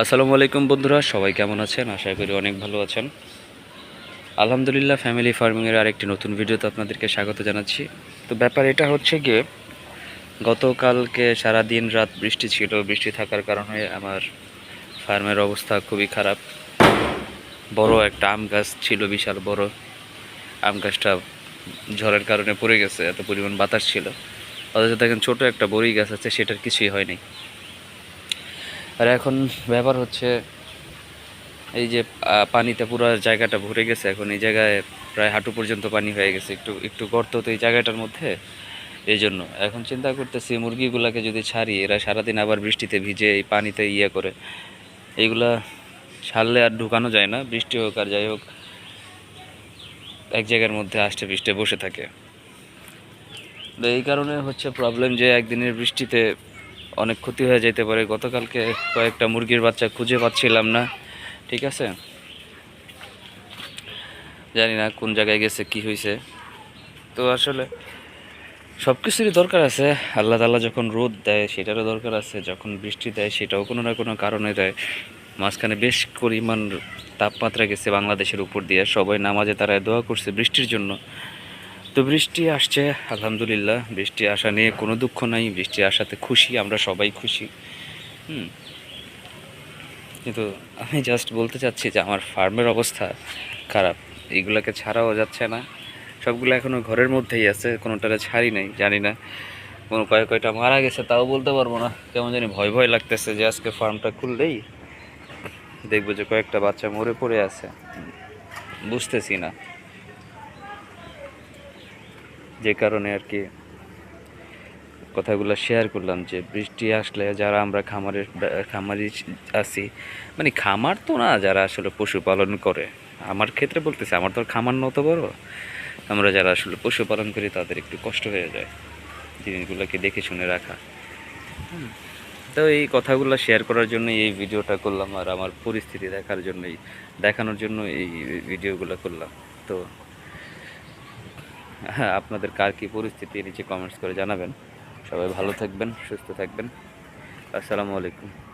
আসসালামু আলাইকুম বন্ধুরা, সবাই কেমন আছেন? আশা করি অনেক ভালো আছেন। আলহামদুলিল্লাহ ফ্যামিলি ফার্মিংয়ের আরেকটি নতুন ভিডিওতে আপনাদেরকে স্বাগত জানাচ্ছি। তো ব্যাপার এটা হচ্ছে গিয়ে, গতকালকে সারা দিন রাত বৃষ্টি ছিল, বৃষ্টি থাকার কারণে আমার ফার্মের অবস্থা খুবই খারাপ। বড় একটা আম গাছ ছিল, বিশাল বড়। আম গাছটা ঝড়ের কারণে পড়ে গেছে, এত পরিমাণ বাতাস ছিল। অথচ দেখেন ছোটো একটা বড়ি গাছ আছে, সেটার কিছুই হয়নি। আর এখন ব্যাপার হচ্ছে এই যে পানিতে পুরো জায়গাটা ভরে গেছে। এখন এই জায়গায় প্রায় হাঁটু পর্যন্ত পানি হয়ে গেছে। একটু একটু গর্ত তো এই জায়গাটার মধ্যে। এই জন্য এখন চিন্তা করতেছি, মুরগিগুলাকে যদি ছাড়ি, এরা সারাদিন আবার বৃষ্টিতে ভিজে এই পানিতে ইয়ে করে। এইগুলা ছাড়লে আর ঢুকানো যায় না। বৃষ্টি হোক আর যাই হোক, এক জায়গার মধ্যে আষ্টে পৃষ্ঠে বসে থাকে। তো এই কারণে হচ্ছে প্রবলেম যে, একদিনের বৃষ্টিতে অনেক ক্ষতি হয়ে যেতে পারে। গতকালকে কয়েকটা মুরগির বাচ্চা খুঁজে পাচ্ছিলাম না। ঠিক আছে? জানি না কোন জায়গায় গেছে, কি হয়েছে তো আসলে সব কিছুরই দরকার আছে। আল্লাহ তাল্লাহ যখন রোদ দেয়, সেটারও দরকার আছে। যখন বৃষ্টি দেয়, সেটাও কোনো না কোনো কারণে দেয়। মাঝখানে বেশ পরিমাণ তাপমাত্রা গেছে বাংলাদেশের উপর দিয়ে। সবাই নামাজে তারা দোয়া করছে বৃষ্টির জন্য। তো বৃষ্টি আসছে, আলহামদুলিল্লাহ। বৃষ্টি আসা নিয়ে কোনো দুঃখ নাই, বৃষ্টি আসাতে খুশি, আমরা সবাই খুশি। হুম। কিন্তু আমি জাস্ট বলতে চাচ্ছি যে আমার ফার্মের অবস্থা খারাপ। এইগুলাকে ছাড়াও যাচ্ছে না। সবগুলো এখনও ঘরের মধ্যেই আছে কোনোটারে ছাড়ি নাই, জানি না। কোনো কয়েক কয়টা মারা গেছে, তাও বলতে পারব না। কেমন জানি ভয় ভয় লাগতেছে যে আজকে ফার্মটা খুললেই দেখব যে কয়েকটা বাচ্চা মরে পড়ে আছে। বুঝতেছি না। যে কারণে আর কি কথাগুলো শেয়ার করলাম যে বৃষ্টি আসলে যারা আমরা খামারের খামারি আছি মানে খামার তো না যারা আসলে পশুপালন করে। আমার ক্ষেত্রে বলতেছি, আমার তো খামার নত বড়। আমরা যারা আসলে পশুপালন করি, তাদের একটু কষ্ট হয়ে যায় জিনিসগুলোকে দেখে শুনে রাখা। তো এই কথাগুলো শেয়ার করার জন্য এই ভিডিওটা করলাম আর আমার পরিস্থিতি দেখার জন্যই, দেখানোর জন্য এই ভিডিওগুলো করলাম। তো আপনাদের কার কী পরিস্থিতি, নিচে কমেন্টস করে জানাবেন। সবাই ভালো থাকবেন, সুস্থ থাকবেন। আসসালামু আলাইকুম।